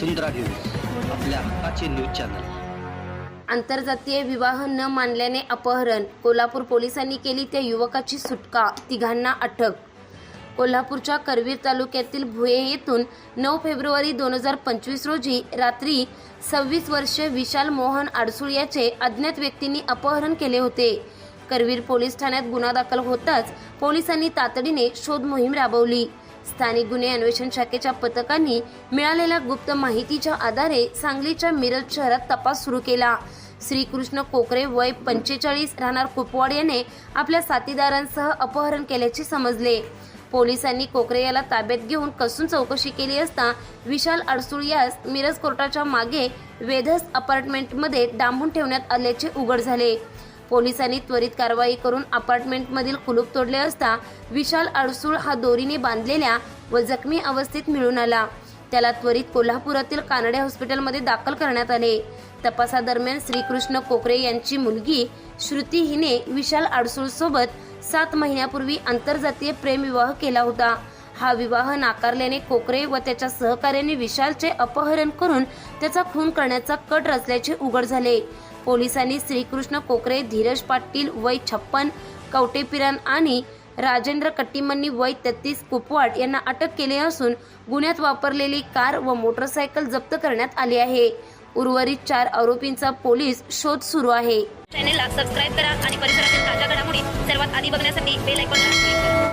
वसुंधरा news आपल्या हक्काचे news channel. आंतरजातीय विवाह न मानल्याने अपहरण कोल्हापूर पोलिसांनी केली त्या युवकाची सुटका तिघांना अटक. कोल्हापूरच्या करवीर तालुक्यातील भुये येथून नऊ फेब्रुवारी दोन हजार पंचवीस रोजी रात्री सव्वीस वर्षीय विशाल मोहन आडसूळ याचे अज्ञात व्यक्तींनी अपहरण केले होते. करवीर पोलीस ठाण्यात गुन्हा दाखल होताच पोलिसांनी तातडीने शोध मोहीम राबवली. स्थानिक गुन्हे अन्वेषण शाखेच्या पथकांनी मिळालेल्या गुप्त माहितीच्या आधारे सांगलीच्या मिरज शहरात तपास सुरू केला. श्रीकृष्ण कोकरे वय पंचेचाळीस राहणार कुपवाड याने आपल्या साथीदारांसह अपहरण केल्याचे समजले. पोलिसांनी कोकरे याला ताब्यात घेऊन कसून चौकशी केली असता विशाल अडसूळ यास मिरज कोर्टाच्या मागे वेधस अपार्टमेंटमध्ये डांबून ठेवण्यात आल्याचे उघड झाले. पोलिसांनी त्वरित कारवाई करून अपार्टमेंटमधील कुलूप तोडले असता विशाल अडसूळ हा दोरीने बांधलेल्या व जखमी अवस्थेत मिळून आला. त्याला त्वरित कोल्हापुरातील कानडे हॉस्पिटलमध्ये दाखल करण्यात आले. तपासादरम्यान श्रीकृष्ण कोकरे यांची मुलगी श्रुती हिने विशाल आडसूळ सोबत सात महिन्यापूर्वी आंतरजातीय प्रेमविवाह केला होता. हा विवाह नाकारल्याने कोकरे व त्याच्या सहकार्याने विशालचे अपहरण करून त्याचा खून करण्याचा कट रचल्याचे उघड झाले. पोलिसांनी श्रीकृष्ण कोकरे धीरज पाटील वय छप्पन कवटेपिरान आणि राजेंद्र कट्टीमन्नी वय तेहतीस कुपवाड यांना अटक केली असून गुन्ह्यात वापरलेली कार व मोटरसायकल जप्त करण्यात आली आहे. उर्वरित चार आरोपींचा पोलीस शोध सुरू आहे. चॅनेलला सबस्क्राईब करा आणि परिसरातील ताज्या घडामोडी सर्वात आधी बघण्यासाठी बेल आयकॉनला